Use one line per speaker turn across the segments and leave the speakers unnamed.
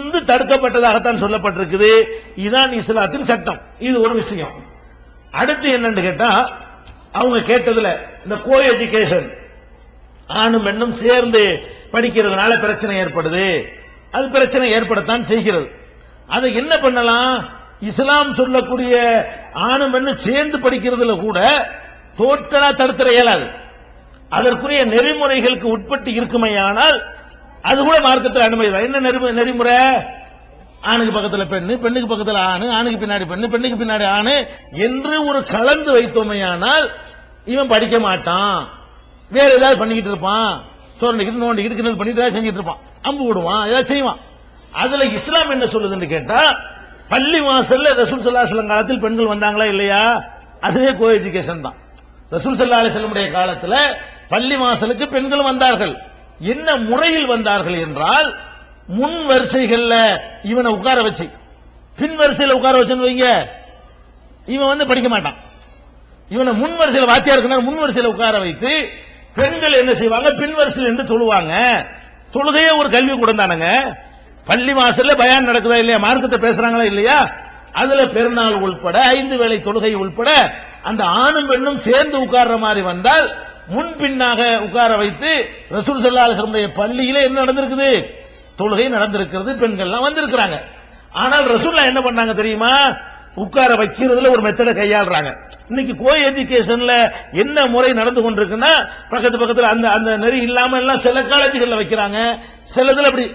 இருந்து தடுக்கப்பட்டதாகத்தான் சொல்லப்பட்டிருக்குது. இதுதான் இஸ்லாத்தின் சட்டம். இது ஒரு விஷயம். அடுத்து என்னன்னு கேட்டா அவங்க கேட்டதுல இந்த கோ எஜுகேஷன் ஆணும் பெண்ணும் சேர்ந்து படிக்கிறதுனால பிரச்சனை ஏற்படுது. அது பிரச்சனை ஏற்படத்தான் செய்கிறது. அதை என்ன பண்ணலாம்? இஸ்லாம் சொல்லக்கூடிய ஆணும் பெண்ணும் சேர்ந்து படிக்கிறதுல கூட டோட்டலா தடுத்துற இயலாது. அதற்குரிய நெறிமுறைகளுக்கு உட்பட்டு இருக்குமையானால் அது கூட மார்க்கத்தில் அனுமதி தான். என்ன நெறிமு- நெறிமுறை? ஆணுக்கு பக்கத்தில் பெண்ணு பெண்ணுக்கு பக்கத்தில் ஆணு ஆணுக்கு பின்னாடி பெண்ணு பெண்ணுக்கு பின்னாடி ஆணு என்று ஒரு கலந்து வைத்தோமையானால் இவன் படிக்க மாட்டான். வேற ஏதாவது பண்ணிக்கிட்டு இருப்பான். சோரண்டிக்கிட்டு நோண்டிக்கிட்டு கிணறு பண்ணிட்டு ஏதாவது செஞ்சுட்டு இருப்பான். அம்பு விடுவான் ஏதாவது செய்வான். அதுல இஸ்லாம் என்ன சொல்லுதுன்னு கேட்டா பள்ளி வாசல்ல ரசூல் சல்லா சொல்லம் காலத்தில் பெண்கள் வந்தாங்களா இல்லையா? அதுவே கோ எஜுகேஷன் தான். ரசூல் சல்லா அலிசல்லமுடைய காலத்துல பள்ளி வாசலுக்கு பெண்கள் வந்தார்கள். என்ன முறையில் வந்தார்கள் என்றால் முன் வரிசைகள்ல இவனை உட்கார வச்சு பின் வரிசையில் உட்கார வச்சுன்னு வைங்க. இவன் வந்து படிக்க மாட்டான். இவனை முன் வரிசையில் வாத்தியா இருக்கிற முன் வரிசையில் உட்கார வைத்து பெண்கள் என்ன செய்வாங்க? பின் வரிசையில் என்று சொல்லுவாங்க தொழுகையே ஒரு கல்வி கூட தானுங்க. பள்ளி வாசல்ல பயான் நடக்குதா இல்லையா? மார்க்கத்தை பேசுறாங்களா இல்லையா? அதுல பெருநாள் உள்பட ஐந்து வேளை தொழுகை உள்பட அந்த ஆணும் பெண்ணும் சேர்ந்து உட்கார்ற மாதிரி வந்தால் முன் பின்னாக உட்கார வைத்து ரசூல் சல்லாஹுடைய பள்ளியில என்ன நடந்திருக்குது? தொழுகை நடந்திருக்கிறது பெண்கள்லாம் வந்திருக்கிறாங்க. ஆனால் ரசூல்லா என்ன பண்ணாங்க தெரியுமா? உட்கார வைக்கிறதுல ஒரு மெத்தடை கையாளுறாங்க. இன்னைக்கு கோ எஜுகேஷன்ல என்ன முறை நடந்து கொண்டிருக்குன்னா பக்கத்து பக்கத்துல அந்த அந்த நெறி இல்லாம எல்லாம் சில காலேஜுகள்ல வைக்கிறாங்க. சிலதுல அப்படி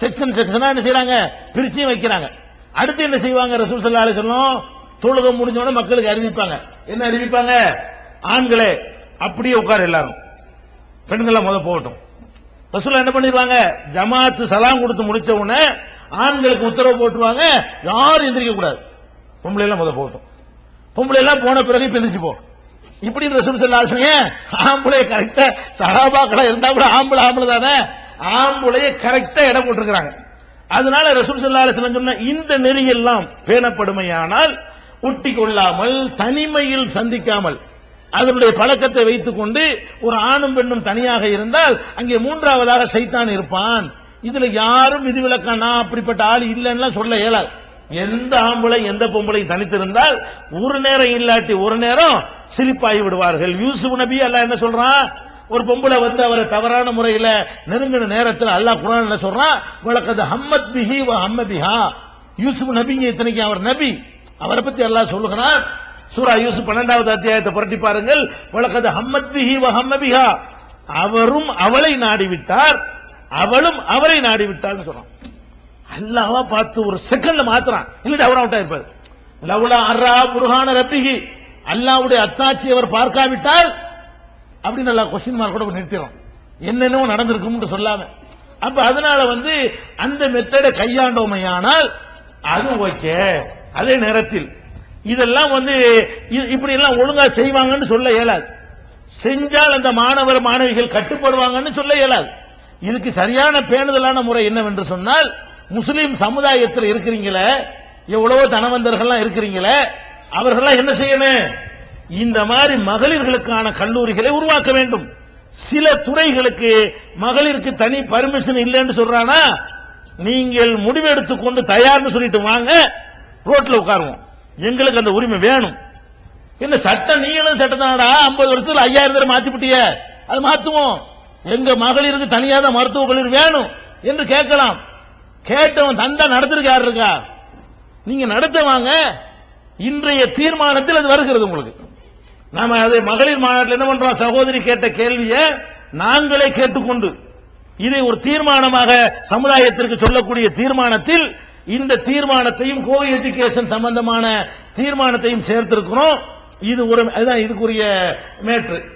செக்ஷன் செக்ஷனா என்ன செய்யறாங்க பிரிச்சியும் வைக்கிறாங்க. அடுத்து என்ன செய்வாங்க? ரசூல் சல்லா அலிசல்லம் தொழுகை முடிஞ்சோட மக்களுக்கு அறிவிப்பாங்க. என்ன அறிவிப்பாங்க? ஆண்களே அப்படியே உட்கார் எல்லாரும். பெண்கள் முத போகட்டும். ரசூலா என்ன பண்ணிடுவாங்க ஜமாத்து சலாம் கொடுத்து முடிச்ச உடனே ஆண்களுக்கு உத்தரவு போட்டுருவாங்க. யாரும் எந்திரிக்க கூடாது. பொம்பளை எல்லாம் முத போகட்டும். பொம்பளை எல்லாம் போன பிறகு இப்ப இப்படி போ. இப்படி ரசூல் சொல்லாசுங்க ஆம்பளை கரெக்டா சகாபாக்களா இருந்தா கூட ஆம்பளை ஆம்பளை தானே? ஆம்பளைய கரெக்டா இடம் போட்டிருக்கிறாங்க அதனால ரசூல் சல்லா அலிஸ்லாம் சொன்ன இந்த நெறியெல்லாம் பேணப்படுமையானால் ஒட்டி கொள்ளாமல் தனிமையில் சந்திக்காமல் அதனுடைய பழக்கத்தை வைத்துக் கொண்டு ஒரு ஆணும் பெண்ணும் தனியாக இருந்தால் அங்கே மூன்றாவதாக சைத்தான் இருப்பான். இதுல யாரும் விதிவிலக்கா நான் அப்படிப்பட்ட ஆள் இல்லைன்னா சொல்ல இயலாது. எந்த ஆம்பளை எந்த பொம்பளை தனித்திருந்தால் ஒரு நேரம் இல்லாட்டி ஒரு நேரம் சிரிப்பாகி விடுவார்கள். யூசுப் நபி அல்ல என்ன சொல்றான்? ஒரு பொம்பளை வந்து அவரை தவறான முறையில நெருங்கின நேரத்தில் அல்லாஹ் குரான் என்ன சொல்றான் வழக்கது ஹம்மத் பிஹி வ ஹம்ம பிஹா யூசுப் நபிங்க இத்தனைக்கு அவர் நபி. அவரை பத்தி எல்லாம் சொல்லுகிறான் சூரா யூசுப் பன்னெண்டாவது அத்தியாயத்தை புரட்டி பாருங்கள். வழக்கது ஹம்மத் பிஹி வ பிஹா. அவரும் அவளை நாடிவிட்டார். அவளும் அவரை நாடிவிட்டார்னு சொன்னான். அல்லாவா பார்த்து ஒரு செகண்ட்ல மாத்துறான். இல்ல அவர் அவுட் ஆயிருப்பாரு. லவுலா அர்ரா புருகான ரப்பிகி அல்லாவுடைய அத்தாட்சி அவர் பார்க்காவிட்டால் அப்படின்னு நல்லா கொஸ்டின் மார்க் கூட நிறுத்திடும் என்னென்னவோ நடந்திருக்கும்னு சொல்லாம. அப்ப அதனால வந்து அந்த மெத்தடை கையாண்டோமையானால் அது ஓகே அதே நேரத்தில் இதெல்லாம் வந்து இப்படி எல்லாம் ஒழுங்கா செய்வாங்கன்னு சொல்ல இயலாது. செஞ்சால் அந்த மாணவர் மாணவிகள் கட்டுப்படுவாங்கன்னு சொல்ல இயலாது. இதுக்கு சரியான பேணுதலான முறை என்னவென்று சொன்னால் முஸ்லீம் சமுதாயத்தில் இருக்கிறீங்களே எவ்வளவோ தனவந்தர்கள்லாம் இருக்கிறீங்களே அவர்கள்லாம் என்ன செய்யணும்? இந்த மாதிரி மகளிர்களுக்கான கல்லூரிகளை உருவாக்க வேண்டும். சில துறைகளுக்கு மகளிருக்கு தனி பர்மிஷன் இல்லைன்னு சொல்றானா நீங்கள் முடிவெடுத்துக் கொண்டு தயார்னு சொல்லிட்டு வாங்க ரோட்ல உட்காருவோம். எங்களுக்கு அந்த உரிமை வேணும். என்ன சட்டம் நீங்களும் சட்டம் தானடா ஐம்பது வருஷத்துல ஐயாயிரம் பேர் மாத்திவிட்டிய அது மாத்துவோம். எங்க மகளிருக்கு தனியாக தான் மருத்துவ கல்லூரி வேணும் என்று கேட்கலாம். கேட்டவன் தந்தா நடத்திருக்கு யார் இருக்கா? நீங்க நடத்த வாங்க. இன்றைய தீர்மானத்தில் அது வருகிறது உங்களுக்கு. நாம அதை மகளிர் மாநாட்டில் என்ன பண்றோம்? சகோதரி கேட்ட கேள்வியை நாங்களே கேட்டுக்கொண்டு இதை ஒரு தீர்மானமாக சமுதாயத்திற்கு சொல்லக்கூடிய தீர்மானத்தில் இந்த தீர்மானத்தையும் கோ எஜுகேஷன் சம்பந்தமான தீர்மானத்தையும் சேர்த்திருக்கிறோம். இது ஒரு அதுதான் இதுக்குரிய மேட்ரு.